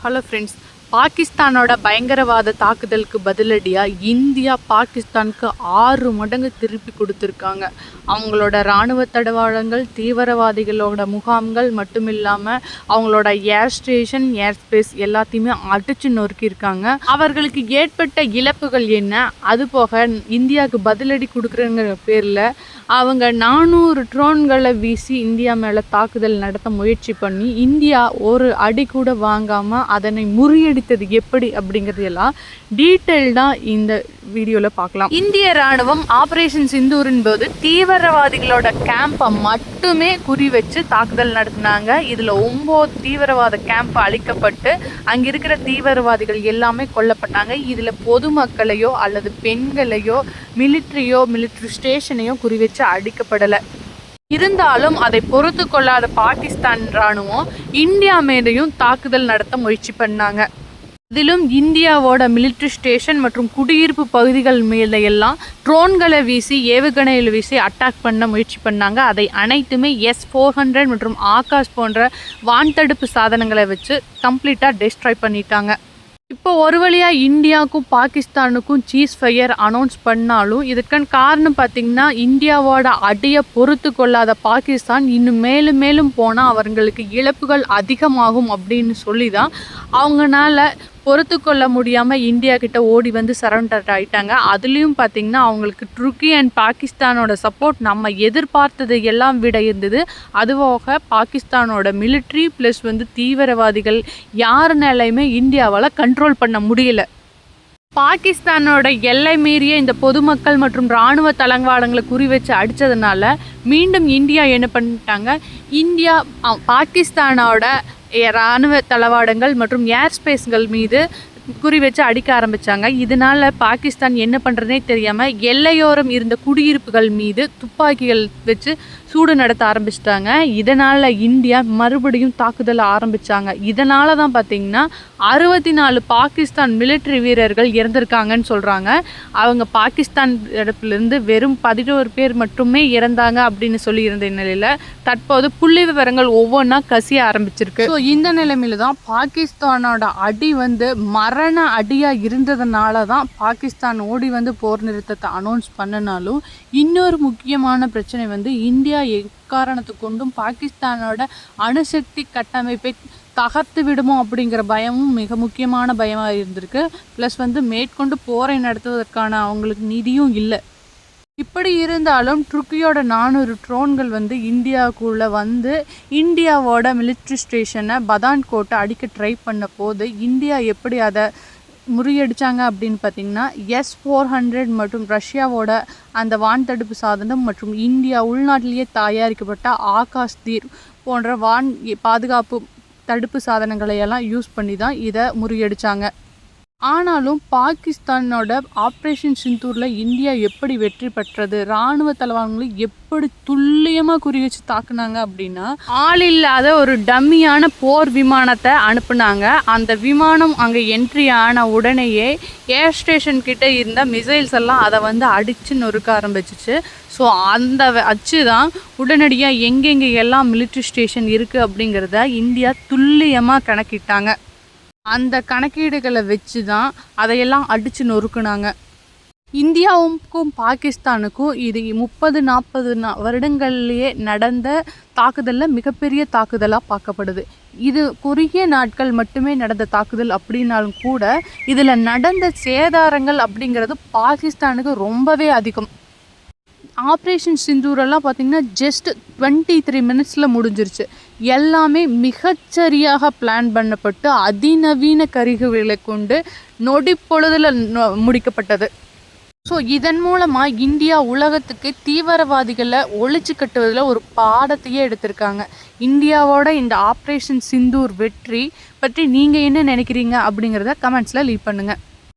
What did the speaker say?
Hello friends பாகிஸ்தானோட பயங்கரவாத தாக்குதலுக்கு பதிலடியாக இந்தியா பாகிஸ்தானுக்கு ஆறு மடங்கு திருப்பி கொடுத்துருக்காங்க. அவங்களோட இராணுவ தடவாளங்கள் தீவிரவாதிகளோட முகாம்கள் மட்டும் இல்லாமல் அவங்களோட ஏர் ஸ்டேஷன் ஏர் ஸ்பேஸ் எல்லாத்தையுமே அடிச்சு நொறுக்கியிருக்காங்க. அவர்களுக்கு ஏற்பட்ட இழப்புகள் என்ன? அது போக இந்தியாவுக்கு பதிலடி கொடுக்குறங்கிற பேரில் அவங்க நானூறு ட்ரோன்களை வீசி இந்தியா மேலே தாக்குதல் நடத்த முயற்சி பண்ணி இந்தியா ஒரு அடி கூட வாங்காமல் அதனை முறியடி முறியடித்தது எப்படி அப்படிங்கிறது எல்லாம் டீட்டெயில்டாக இந்த வீடியோவில் பார்க்கலாம். இந்திய ராணுவம் ஆபரேஷன் சிந்தூரின் போது தீவிரவாதிகளோட கேம்பை மட்டுமே குறி வச்சு தாக்குதல் நடத்தினாங்க. இதில் ஒம்பது தீவிரவாத கேம்ப் அழிக்கப்பட்டு அங்கே இருக்கிற தீவிரவாதிகள் எல்லாமே கொல்லப்பட்டாங்க. இதில் பொதுமக்களையோ அல்லது பெண்களையோ மிலிட்ரியோ மிலிட்ரி ஸ்டேஷனையோ குறி வச்சு அடிக்கப்படலை. இருந்தாலும் அதை பொறுத்து கொள்ளாத பாகிஸ்தான் ராணுவம் இந்தியா மேலேயும் தாக்குதல் நடத்த முயற்சி பண்ணாங்க. இதிலும் இந்தியாவோட மிலிட்ரி ஸ்டேஷன் மற்றும் குடியிருப்பு பகுதிகள் மேல எல்லாம் ட்ரோன்களை வீசி ஏவுகணையில் வீசி அட்டாக் பண்ண முயற்சி பண்ணாங்க. அதை அனைத்துமே எஸ் ஃபோர் ஹண்ட்ரட் மற்றும் ஆகாஷ் போன்ற வான்தடுப்பு சாதனங்களை வச்சு கம்ப்ளீட்டாக டிஸ்ட்ராய் பண்ணிட்டாங்க. இப்போ ஒரு வழியாக இந்தியாவுக்கும் பாகிஸ்தானுக்கும் சீஸ் ஃபயர் அனௌன்ஸ் பண்ணாலும் இதற்கான காரணம் பார்த்திங்கன்னா இந்தியாவோட அடியை பொறுத்து கொள்ளாத பாகிஸ்தான் இன்னும் மேலும் மேலும் போனால் அவர்களுக்கு இழப்புகள் அதிகமாகும் அப்படின்னு சொல்லி தான் அவங்கனால பொறுத்து கொள்ள முடியாமல் இந்தியா கிட்ட ஓடி வந்து சரண்டர் ஆயிட்டாங்க. அதுலேயும் பார்த்திங்கன்னா அவங்களுக்கு துருக்கி அண்ட் பாகிஸ்தானோட சப்போர்ட் நம்ம எதிர்பார்த்தது எல்லாம் விட இருந்தது. அதுவாக பாகிஸ்தானோட மிலிட்ரி ப்ளஸ் வந்து தீவிரவாதிகள் யாருனாலையுமே இந்தியாவால் கண்ட்ரோல் பண்ண முடியல. பாகிஸ்தானோட எல்லை மீறிய இந்த பொதுமக்கள் மற்றும் இராணுவ தளவாடங்களை குறி வச்சு அடித்ததுனால மீண்டும் இந்தியா என்ன பண்ணிட்டாங்க? இந்தியா பாகிஸ்தானோட இராணுவ தளவாடங்கள் மற்றும் ஏர் ஸ்பேஸ்கள் மீது குறி வச்சு அடிக்க ஆரம்பித்தாங்க இதனால் பாகிஸ்தான் என்ன பண்ணுறதுனே தெரியாமல் எல்லையோரம் இருந்த குடியிருப்புகள் மீது துப்பாக்கிகள் வச்சு சூடு நடத்த ஆரம்பிச்சிட்டாங்க. இதனால் இந்தியா மறுபடியும் தாக்குதல் ஆரம்பித்தாங்க இதனால தான் பார்த்தீங்கன்னா அறுபத்தி நாலு பாகிஸ்தான் மிலிட்ரி வீரர்கள் இறந்திருக்காங்கன்னு சொல்கிறாங்க அவங்க பாகிஸ்தான் இடத்துலேருந்து வெறும் பதினோரு பேர் மட்டுமே இறந்தாங்க அப்படின்னு சொல்லியிருந்த நிலையில் தற்போது புள்ளி விவரங்கள் ஒவ்வொன்றா கசிய ஆரம்பிச்சிருக்கு. ஸோ இந்த நிலைமையில தான் பாகிஸ்தானோட அடி வந்து மரண அடியாக இருந்ததுனால தான் பாகிஸ்தான் ஓடி வந்து போர் நிறுத்தத்தை அனௌன்ஸ் பண்ணினாலும் இன்னொரு முக்கியமான பிரச்சனை வந்து இந்தியா எக்காரணத்து கொண்டும் பாகிஸ்தானோட அணுசக்தி கட்டமைப்பை தகர்த்து விடுமோ அப்படிங்கிற பயமும் மிக முக்கியமான பயமாக இருந்திருக்கு. ப்ளஸ் வந்து மேற்கொண்டு போரை நடத்துவதற்கான அவங்களுக்கு நிதியும் இல்லை. இப்படி இருந்தாலும் ட்ருக்கியோட நானூறு ட்ரோன்கள் வந்து இந்தியாவுக்குள்ளே வந்து இந்தியாவோட மிலிட்ரி ஸ்டேஷனை பதான்கோட்டை அடிக்க ட்ரை பண்ண போது இந்தியா எப்படி அதை முறியடிச்சாங்க அப்படின்னு பார்த்தீங்கன்னா எஸ் ஃபோர் ஹண்ட்ரட் மற்றும் ரஷ்யாவோட அந்த வான் தடுப்பு சாதனம் மற்றும் இந்தியா உள்நாட்டிலேயே தயாரிக்கப்பட்ட ஆகாஷ் தீர் போன்ற வான் பாதுகாப்பு தடுப்பு சாதனங்களை எல்லாம் யூஸ் பண்ணி தான் இதை முறியடிச்சாங்க. ஆனாலும் பாகிஸ்தானோட ஆப்ரேஷன் சிந்தூரில் இந்தியா எப்படி வெற்றி பெற்றது இராணுவ தளவாடங்களை எப்படி துல்லியமாக குறி வச்சு தாக்குனாங்க அப்படின்னா ஆள் இல்லாத ஒரு டம்மியான போர் விமானத்தை அனுப்புனாங்க. அந்த விமானம் அங்கே என்ட்ரி ஆன உடனேயே ஏர் ஸ்டேஷன் கிட்டே இருந்த மிசைல்ஸ் எல்லாம் அதை வந்து அடித்து நொறுக்க ஆரம்பிச்சிச்சு. ஸோ அந்த அச்சு தான் உடனடியாக எங்கெங்கே எல்லாம் மிலிட்ரி ஸ்டேஷன் இருக்குது அப்படிங்கிறத இந்தியா துல்லியமாக கணக்கிட்டாங்க. அந்த கணக்கீடுகளை வச்சு தான் அதையெல்லாம் அடித்து நொறுக்குனாங்க. இந்தியாவுக்கும் பாகிஸ்தானுக்கும் இது முப்பது நாற்பது வருடங்கள்லேயே நடந்த தாக்குதலில் மிகப்பெரிய தாக்குதலாக பார்க்கப்படுது. இது குறுகிய நாட்கள் மட்டுமே நடந்த தாக்குதல் அப்படின்னாலும் கூட இதில் நடந்த சேதாரங்கள் அப்படிங்கிறது பாகிஸ்தானுக்கு ரொம்பவே அதிகம். ஆப்ரேஷன் சிந்தூரெல்லாம் பார்த்திங்கன்னா ஜஸ்ட் டுவெண்ட்டி த்ரீ மினிட்ஸில் முடிஞ்சிருச்சு. எல்லாமே மிகச்சரியாக பிளான் பண்ணப்பட்டு அதிநவீன கருவிகளை கொண்டு நொடி பொழுதில் முடிக்கப்பட்டது. ஸோ இதன் மூலமாக இந்தியா உலகத்துக்கு தீவிரவாதிகளை ஒழிச்சு கட்டுவதில் ஒரு பாடத்தையே எடுத்திருக்காங்க. இந்தியாவோட இந்த ஆப்ரேஷன் சிந்தூர் வெற்றி பற்றி நீங்கள் என்ன நினைக்கிறீங்க அப்படிங்கிறத கமெண்ட்ஸில் லீவ் பண்ணுங்கள்